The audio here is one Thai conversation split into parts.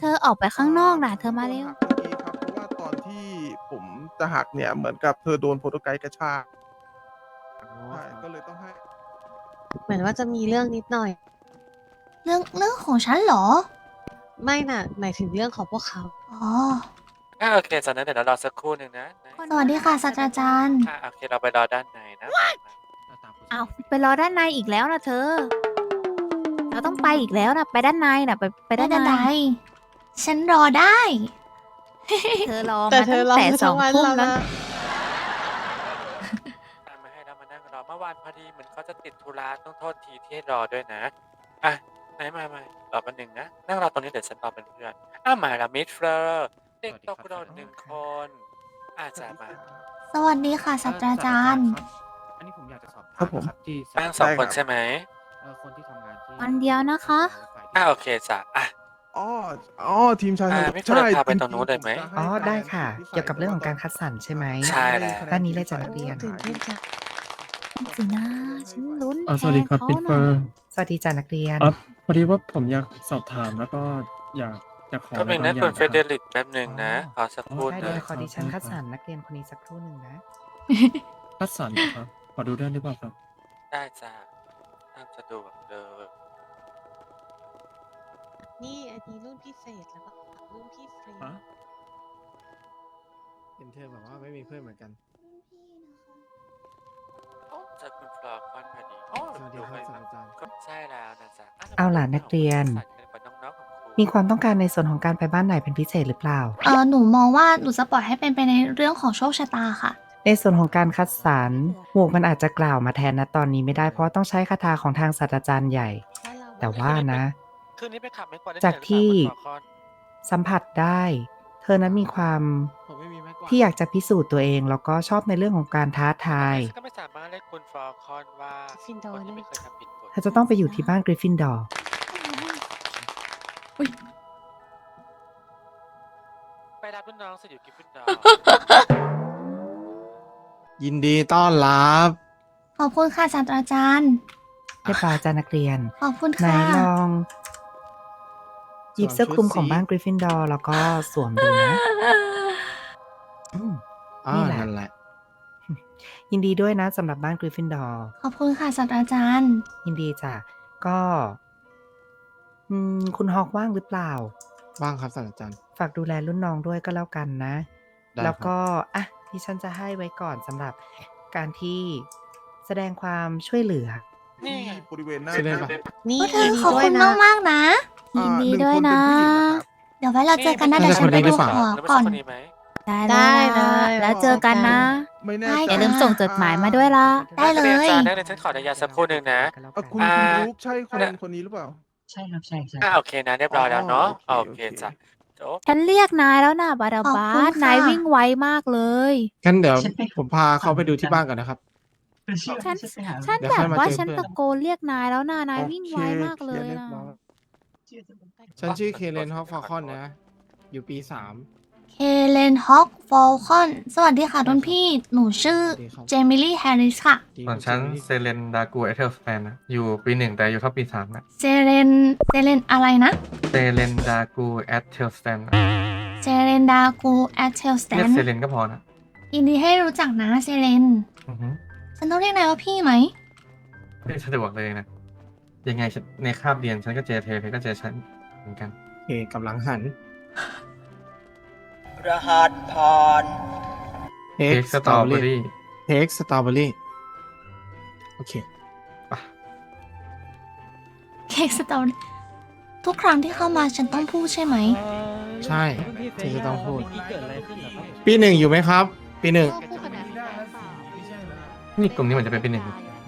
เธอออกไปข้างนอกนะเธอมาเร็ว หักเมื่อกี้ครับเพราะว่าตอนที่ผมจะหักเนี่ยเหมือนกับเธอโดนโปรโตไกด์กระชากใช่ก็เลยต้องให้ เหมือนว่าจะมีเรื่องนิดหน่อย เรื่องเรื่องของฉันเหรอ ไม่น่ะ หมายถึงเรื่องของพวกเขา อ๋อ อ่าโอเคจากนั้นเดี๋ยวเรารอสักครู่หนึ่งนะนะสวัสดีค่ะศาสตราจารย์ อ่าโอเคเราไปรอด้านในนะเอาไปรอด้านในอีกแล้วนะเธอ เราต้องไปอีกแล้วนะไปด้านในนะไปไปไม่ด้านเป็นในไร ฉันรอได้ เธอรอแต่มาเธตั้องรอแต่มาสอทั้งงวันทุ่มแล้วแล้วนะตามมาให้เรามานั่งรอเมื่อวานพอดีเหมือนเขาจะติดธุระต้องโทษทีที่ให้รอด้วยนะ อะไหนมามารอแป๊บหนึงนะ นั่งรอตรงนี้เดี๋ยวฉันรอเป็นเพื่อนอะมาละมิดเฟอร์เด็กตกเราหนึ่งคนอาจจะมา สวัสดีค่ะศาสตราจารย์ อันนี้ผมอยากจะสอบครับผมนะที่นั่งสองคนใช่ไหม เอ่อคนที่ทำงานที่วันเดียวนะคะ อะโอเคจ้ะอะ อ๋ออ๋อทีมชายอ่าไม่เป็นไรพาไปตรงนู้นเลยไหม อ๋อได้ค่ะ เกี่ยวกับเรื่องของการคัดสรรใช่ไหม ใช่แล้ว ด้านนี้เลยจ้ะนักเรียน ตื่นเต้นจังสินะฉันลุ้นเอ่อสวัสดีครับแทนปิดเขาเฟอน่ะร์ สวัสดีจ้านักเรียน อ๋อ พอดีว่าผมอยากสอบถามแล้วก็อยากจะขอก็เป็นอะไรนะบางคุณอเฟย่างเดครับริกแป๊บหนึ่งนะขอสักครู่ได้หเลนึ่งยขอดิฉันคัดสรรนักเรียนคนนี้สักครู่หนึ่งนะคัดสรรเหรอครับ ขอดูได้หรือเปล่าครับ ได้จ้ะตามสะดวกเลย นี่อันนี้รุ่นพิเศษแล้วก็รุ่นพิเศษฮะ เห็นเธอแบบว่าไม่มีเพื่อนเหมือนกันโอ้เจอคุณฟลอร์คอนพอดีโอ้สวัสดีดูคไปรับศาสตราจารย์ ก็ใช่แล้วนะจ๊ะะเอาล่ะนักเรียนน้องๆของครูมีความต้องการในส่วนของการไปบ้านไหนเป็นพิเศษหรือเปล่า เออหนูมองว่าหนูจะปล่อยให้เป็นไปในเรื่องของโชคชะตาค่ะ ในส่วนของการคัดสรรหมวกมันอาจจะกล่าวมาแทนนะตอนนี้ไม่ได้เพราะว่าต้องใช้คาถาของทางศาสตราจารย์ใหญ่แต่ว่านะ คืนนี้ไปขับไม่กวาดได้จากที่ไหนหรือเปล่าคุณฟลอร์คอนสัมผัสได้ เธอนั้นมีความผมไม่มีไม้กวาดที่อยากจะพิสูจน์ตัวเอง แล้วก็ชอบในเรื่องของการท้าทาย ฉันก็ไม่สามารถเรียกคุณฟลอร์คอนว่าฟินดอคนร์ที่นะไม่เคยทำผิดกฎเธอจะต้องไปอยู่ที่บ้านกริฟฟินดอร์ ไปรับรุ่นน้องสิอยู่กิฟฟินดอร์ ยินดีต้อนรับ ขอบคุณค่ะศาสตราจารย์ เรียบร้อยจ้านักเรียนขอบคุณไหนค่ะ ลอง หยิบเสื้อคลุมของบ้านกริฟฟินดอร์แล้วก็สวมดูนะ อืมอ่านี่แหละ นั่นแหละ ยินดีด้วยนะสำหรับบ้านกริฟฟินดอร์ ขอบคุณค่ะศาสตราจารย์ ยินดีจ้ะ ก็ อืม คุณฮอกว่างหรือเปล่าบ้างครับศาสตราจารย์ ฝากดูแลรุ่นน้องด้วยก็แล้วกันนะ ได้แล้วครับก็ อะที่ฉันจะให้ไว้ก่อนสำหรับการที่แสดงความช่วยเหลือ นี่ที่บริเวณหน้า ใช่ไหมครับนี่พวกเธอยินดีขอบด้วคุยณนะ มากๆนะ ยินดีอ่าหงด้วยคนะเป็ผู้หญิงนะครับเดี๋ยวไว้เราเจอกันนะนี่เดี๋ยวฉันไปไม่ดูใช่คนนี้หรือเปล่าหัวแล้วไม่ก่อใช่นคนนี้ไหมได้ได้ได้เลยแล้วเจอกันนะ ไม่แน่ได้ใจอย่าลืมส่งจดหมายมาด้วยล่ะ ได้เลย อาจารย์นักเรียนฉันขออนุญาตสักครู่หนึ่งนะเอ่อคุณอ่าคุณลูกใช่คนคนนี้หรือเปล่า ใช่ครับใช่ใช่อ่าโอเคนะเรียบร้อยแล้วเนาะอ๋อโอโอเคเคจ้ะจบฉันเรียกนายแล้วนะบาดาขอบบาคุณสค่ะนายวิ่งไวมากเลยงั้นเดี๋ยวผมพาเขาไปดูที่บ้านก่อนนะครับ ฉันฉันเดี๋ยวแบค่อยบมาว่าเจอฉันเพื่อนตะโกนเรียกนายแล้วนะนายโอเควิ่งไวมากเลยคลีร์รีนะบร้อย ฉันชื่อเคเลนฮอฟฟาคอนนะ อยู่ปีสาม เคเลนฮอกฟอลคอน สวัสดีค่ะรุ่นพี่ หนูชื่อสวัสดีครับ เจมิลี่แฮร์ริสค่ะดีส่วนฉันคุณเซเลนดากูเอเทลสแตนนะอยู่ปีหนึ่งแต่อายู่เท่าปีสามนะเจเลนเจเลนอะไรนะ เซเลนดากูเอเทลสแตนเจเลนดากูแอตเทลสแตเรียนกเซเลนก็พอนะยินดีให้รู้จักนะเจเลนอือฮึฉันต้องเรียกนายว่าพี่ไหม ไม่สะดวกเลยนะ ยังไงฉันในคาบเรียนฉันก็เจอเธอเธอก็เจอฉันเหมือนกัน โอเคกำลังหัน รหัสผ่านเทเค้กสตรอเบอรี่ เทคสตรอเบอรี่โอเค เค้กสตอรี่ทุกครั้งที่เข้ามาฉันต้องพูดใช่ไหม ใช่เธอจะต้องพูด ปีหนึ่งอยู่ไหมครับ ปีหนึ่งนี่กลุ่มนี้เหมือนจะเป็นปีหนึ่ง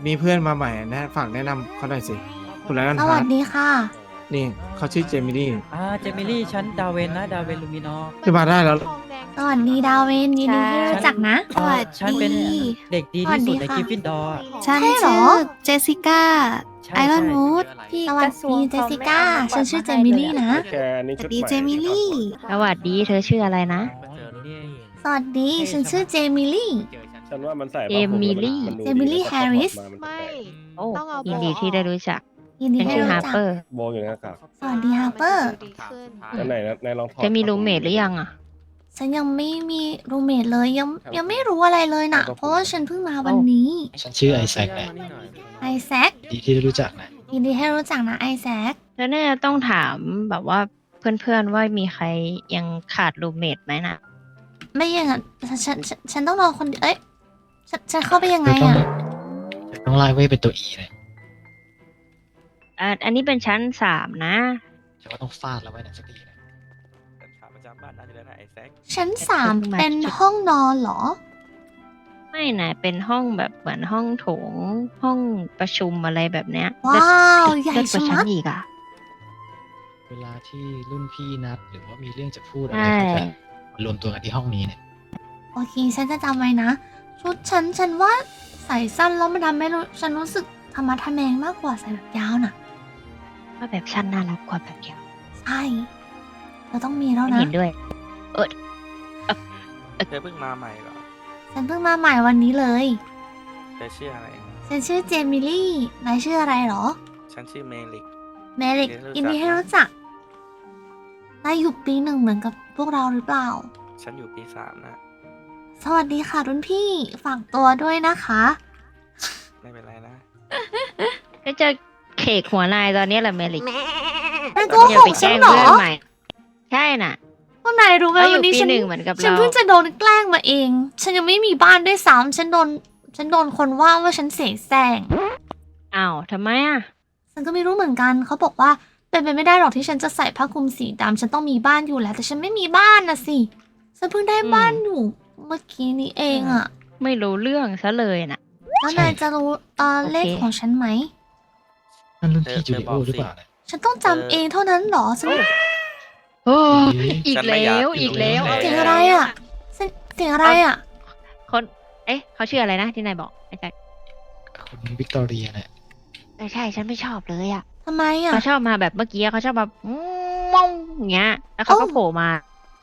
มีเพื่อนมาใหม่แนะฝากแนะนำเขาหน่อยสิ คุณแล้วกันสควัรัสบดีค่ะ นี่เขาชื่อเจมิลี่อ่าเจมิลี่ฉันดาเวนนะดาเวนลูมินอร์ที่มาได้แล้ว สวัสดีดาวเวนยินดีที่รู้จักนะ สวัสฉันเป็นดีเด็กดีที่สุดในกริฟฟินดอร์ฉันใช่เหรอ ชื่อเจสสิก้า ใช่ไอรอนใช่วูดที่สกวัสระทรวดีงเจสสิก้า ฉันชื่อเจมิลี่นะสวัสดีเจมิลี่ สวัสดีเธอชื่ออะไรนะ สวัสดี ฉันชื่อเจมิลี่ ฉันว่ามันใส่เอมิลี่เจมิลี่แฮร์ริสโอ้ยินดีที่ได้รู้จัก ยินดีฉันได้ชื่อรู้ฮาจัก เปอร์ โบอยู่นะครับสวัสดีฮาร์เปอร์แล้วไหนนะไหนลองถอดจะมีรูมเมทหรือยังอะ ฉันยังไม่มีรูเมทเลยยังยังไม่รู้อะไรเลยนะครับผมเพราะว่าฉันเพิ่งมาวันนี้ ฉันชื่อไอแซคนะไอแซคดีที่ได้รู้จักนะยินดีให้รู้จักนะไอแซคแล้วเนี่ยต้องถามแบบว่าเพื่อนๆว่ามีใครยังขาดรูมเมทไหมน่ะไม่อยังอะฉันฉันฉันฉันต้องรอคนเดียวเอ้ยฉันฉันเข้าไปยังไงเธอต้องอะเธอต้องไล่ไว้เป็นตัวอีเลย อะอันนี้เป็นชั้นสามนะ ฉันว่าต้องฟาดแล้วไว้นะสักทีนะขาประจำบ้านน่าจะได้นะไอ้แซกชั้นสามเพิ่งมาเป็นห้องนอนเหรอ ไม่นะเป็นห้องแบบเหมือนห้องโถง ห้องประชุมอะไรแบบเนี้ยว้าวใหญ่เลิศกว่าชะชั้มัดนอีกอะ เวลาที่รุ่นพี่นัด หรือว่ามีเรื่องจะพูดอะไรใช่ ก็จะมารวมตัวกันที่ห้องนี้เนี่ยโอเค ฉันจะจำไว้นะ ชุดฉัน ฉันว่าใส่สั้นแล้วมันทำให้รู้ฉันรู้สึกธรรมะทะแมงมากกว่าใส่แบบยาวน่ะ ว่าแบบชั้นน่ารักกว่าแบบยาวใช่เราต้องมีแล้วฉันนะ เห็นด้วยเธอเพิ่งมาใหม่เหรอฉันเพิ่งมาใหม่วันนี้เลย เธอชื่ออะไร ฉันชื่อเจมิลี่นายชื่ออะไรเหรอ ฉันชื่อเมลิก เมริกยินดีรู้จักยินดีให้รู้จักนายอยู่ปีหนึ่งเหมือนกับพวกเราหรือเปล่า ฉันอยู่ปีสามนะ สวัสดีค่ะรุ่นพี่ฝากตัวด้วยนะคะ ไม่เป็นไรนะก็จะเขกหัวนายตอนนี้แหละเมลิกนายโกอย่าหกไปแกฉัล้นงเหรอเพื่อนใหม่ ใช่น่ะพวกนายรู้ไหมเขาอยู่วันนี้ปีฉัน หนึ่งเหมือนกับฉันเราเพิ่งจะโดนแกล้งมาเอง ฉันยังไม่มีบ้านด้วยซ้ำฉันโดน ฉันโดนคนว่าว่าฉันเสแสร้ง อ้าวทำไมอะฉันก็ไม่รู้เหมือนกัน เขาบอกว่าเป็นไปไม่ได้หรอกที่ฉันจะใส่ผ้าคลุมสีดำฉันต้องมีบ้านอยู่แล้ว แต่ฉันไม่มีบ้านนะสิ ฉันเพิ่งได้บ้านอยู่เมื่อกี้นี้เองอะไม่รู้เรื่องซะเลยน่ะ แล้วนายจะรู้เอ่อโอเคเลขของฉันไหม นั่นรุ่นพี่เธจูอดิบโออกสิ หรือเปล่าเนี่ยฉันต้องจำเองเท่านั้นเหรอฉันโอ้เฮ้ยอีกฉันไม่แล้อยากวอีกแล้วอยู่เสียงอะไรอะเสียงเสียงอะไรอะคนเอ๊ะเขาชื่ออะไรนะที่นายบอกไอ้แจ็คคุณวิกตอเรียเนี่ยเออใช่ฉันไม่ชอบเลยอะทำไมอะเขาชอบมาแบบเมื่อกี้เขาชอบมาม้องอย่างเงี้ยแล้วเขาก็เอ้า โผล่มา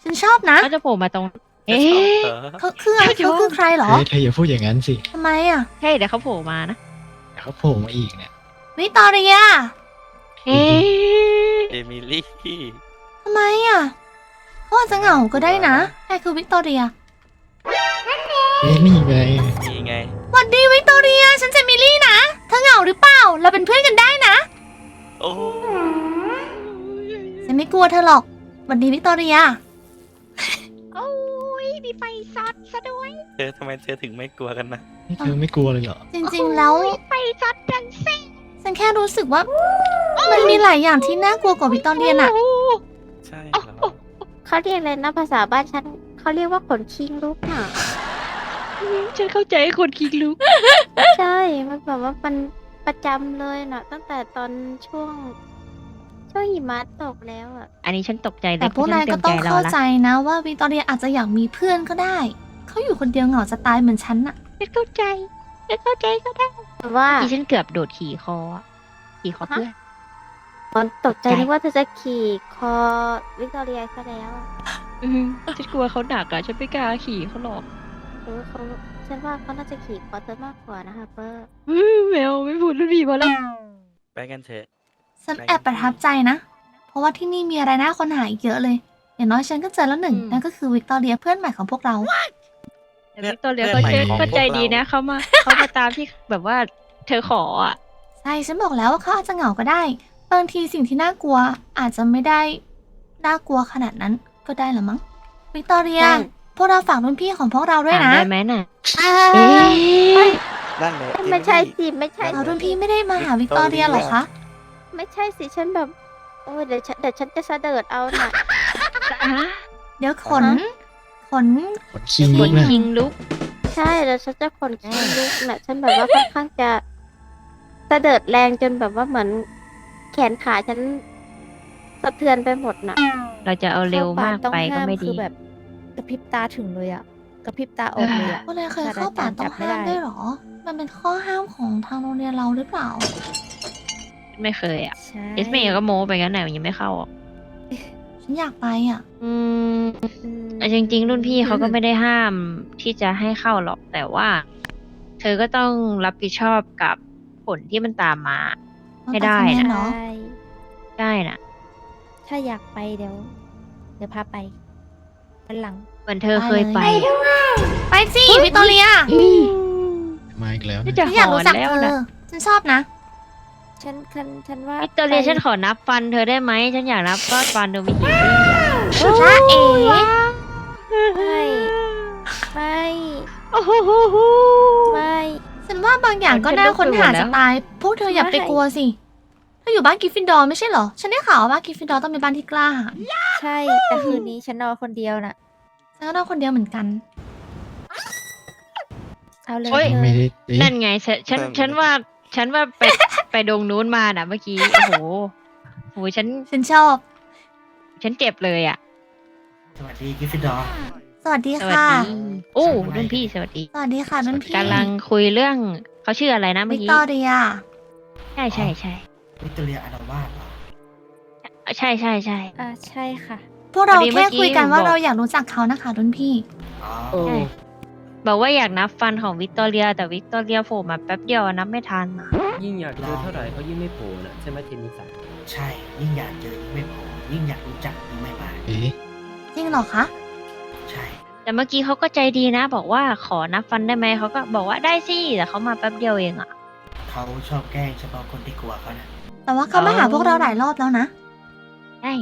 ฉันชอบนะเขาจะโผล่มาตรง เอ๊ะเออเขาคืออะไรเดี๋ยวเขาคือใครเหรอเฮ้ยเธออย่าพูดอย่างนั้นสิทำไมอะใช่เดี๋ยวเขาโผล่มานะเดี๋ยวเขาโผล่มาอีกเนี่ย วิตอเรียเอ๊ะเอมิลี่ทำไมอะเขาอาจจะเหงาก็ได้นะใครคือวิกตอเรียเอ๊ะนี่ไงนี่ไงหวัดดีวิกตอเรีย ฉันเจมิลี่นะ เธอเหงาหรือเปล่า เราเป็นเพื่อนกันได้นะโอ้ฉันไม่กลัวเธอหรอกหวัดดีวิกตอเรีย โอ้ยมีไฟซัดซะด้วย เธอทำไมเธอถึงไม่กลัวกันนะนี่เธอไม่กลัวเลยเหรอ จริงๆแล้วไฟซัดจังสิ ฉันแค่รู้สึกว่า มันมีหลายอย่างที่น่ากลัวกว่าวิกตอเรียน่ะใช่เหรอเขาเรียกอะไรนะภาษาบ้านฉันเขาเรียกว่าขนคิงลูกน่ะ ฉันเข้าใจคนคิงลุกใช่ มันแบบว่ามันประจำเลยน่ะ ตั้งแต่ตอนช่วง ช่วงหิมะตกแล้วอะ อันนี้ฉันตกใจเลยแต่พวกนายก็ต้องเข้าใจนะว่าวิกตอเรียอาจจะอยากมีเพื่อนก็ได้ เขาอยู่คนเดียวเหงาจะตายเหมือนฉันน่ะฉันเข้าใจฉันเข้าใจก็ได้แต่ ว่าที่ฉันเกือบโดดขี่คออะขี่คอเพื่อน ตอนตกใจใจ นึกว่าเธอจะขี่คอวิกตอเรียซะแล้วอะอืมฉันกลัวเขาหนักอะฉันไม่กล้าขี่เขาหรอกเออเขาฉันว่าเขาน่าจะขี่คอเธอมากกว่านะคะเปอร์อื้อแมวไม่พูดรุ่นพี่พอแล้วไปกันเถอะ ฉันแอบประทับใจนะ เพราะว่าที่นี่มีอะไรน่าค้นหาอีกเยอะเลย อย่างน้อยฉันก็เจอแล้วหนึ่ง นั่นก็คือวิกตอเรียเพื่อนใหม่ของพวกเรา แต่วิกตอเรียเขาเจอเขาใจดีนะเขามาเขามาตามที่แบบว่าเธอขออะใช่ฉันบอกแล้วว่าเขาอาจจะเหงาก็ได้บางทีสิ่งที่น่ากลัวอาจจะไม่ได้น่ากลัวขนาดนั้นก็ได้หรือมั้งวิกตอเรีย พวกเราฝากรุ่นพี่ของพวกเราด้วยถามนะได้ไหมน่ะอ่าเอ๊ะนั่นแหละไม่ใช่สิไม่ใช่เอารุ่นพี่ไม่ได้มาหาวิกตอเรียเหรอคะไม่ใช่สิฉันแบบโอ้ยเดี๋ยวฉันเดี๋ยวฉันจะเสดิร์ดเอาน่ะอะเดี๋ยวขน ขนขนคิงคลุนกนะคิงลุก ใช่เดี๋ยวฉันจะขนคิงลุกน่ะฉันแบบว่าค่อนข้างจะเสดิร์ดแรงจนแบบว่าเหมือน แขนขาฉันสะเทือนไปหมดน่ะ เราจะเอาเร็วมากไปก็ไม่ดีคือแบบกระพริบตาถึงเลยอะกระพริบตาออกเลยอะพวกนายเคยเข้าป่าต้องห้ามด้วยเหรอ มันเป็นข้อห้ามของทางโรงเรียนเราหรือเปล่า ไม่เคยอะใช่เอสเมย์ก็โม้ไปงั้นไหนยังไม่เข้าอะ ฉันอยากไปอะ อืมแต่จริง ๆ รุ่นพี่เขาก็ไม่ได้ห้ามที่จะให้เข้าหรอกแต่ว่า เธอก็ต้องรับผิดชอบกับผลที่มันตามมาโอให้ได้ตัดคะแนนนะเหรอใช่ได้น่ะถ้าอยากไปเดี๋ยว เดี๋ยวพาไปวันหลัง เหมือนเธอเคยไปไปสิวิกตอเรียมาอีกแล้วนี่นะจะฉันหอยากอรู้นจักแล้วเธนะอฉันชอบนะ ฉันฉันฉันว่าวิกตอเรียไปฉันขอนับฟันเธอได้ไหมฉันอยากนับว่าฟันเธอมีกี่ซี่อะจ้าเอ๋ไม่ไม่โอ้โหไม่ฉันว่าบางอย่างก็น่าค้นหาจะตาย พวกเธออย่าไปกลัวสิเธออยู่บ้านกริฟฟินดอร์ไม่ใช่เหรอ ฉันได้ข่าวว่าบ้านกริฟฟินดอร์ต้องเป็นบ้านที่กล้าหาญใช่แต่คืนนี้ฉันนอนคนเดียวน่ะฉันก็นอนคนเดียวเหมือนกันเอาเลยโอ้ยเธอไม่ได้เอ๊ะนั่นไงฉันฉันฉันว่าฉันว่าไป ไปดงนู้นมาน่ะเมื่อกี้ โอ้โหโหฉันฉันชอบ ฉันเจ็บเลยอะ สวัสดีกิฟฟินดอร์สวัสดีสวัสค่ะ ดีโอ้รุ่นพี่สวัสดีสวัสดีค่ะรุ่นพี่กำลังคุยเรื่องเขาชื่ออะไรนะเมื่วิอกกี้ ตอเรีย ใช่ใช่ใช่วิกตอเรียอาราวาสเหรอใช่ใช่ใช่ อ่าใช่ค่ะ พวกเราพอดีเมื่แค่อกี้คุยกันว่าบอก เราอยากรู้จักเขานะคะรุ่นพี่ อ๋อ ใช่ บอกว่าอยากนับฟันของวิกตอเรีย แต่วิกตอเรียโผล่มาแป๊บเดียวนับไม่ทันอะยิ่งอยากเจอเท่าไหร่เขายิ่งไม่โผล่นะใช่ไหมเทนนิสายใช่ ยิ่งอยากเจอยิ่งไม่พอยิ่งอยากรู้จักยิ่งไม่มา เอ๊ะจริงเหรอคะ ใช่ แต่เมื่อกี้เขาก็ใจดีนะ บอกว่าขอนับฟันได้ไหมเขาก็บอกว่าได้สิแต่เขามาแป๊บเดียวเองอะเขาชอบแกล้งเฉพาะคนที่กลัวเขานะ แต่ว่าเขามาหาพวกเราหลายรอบแล้วนะใช่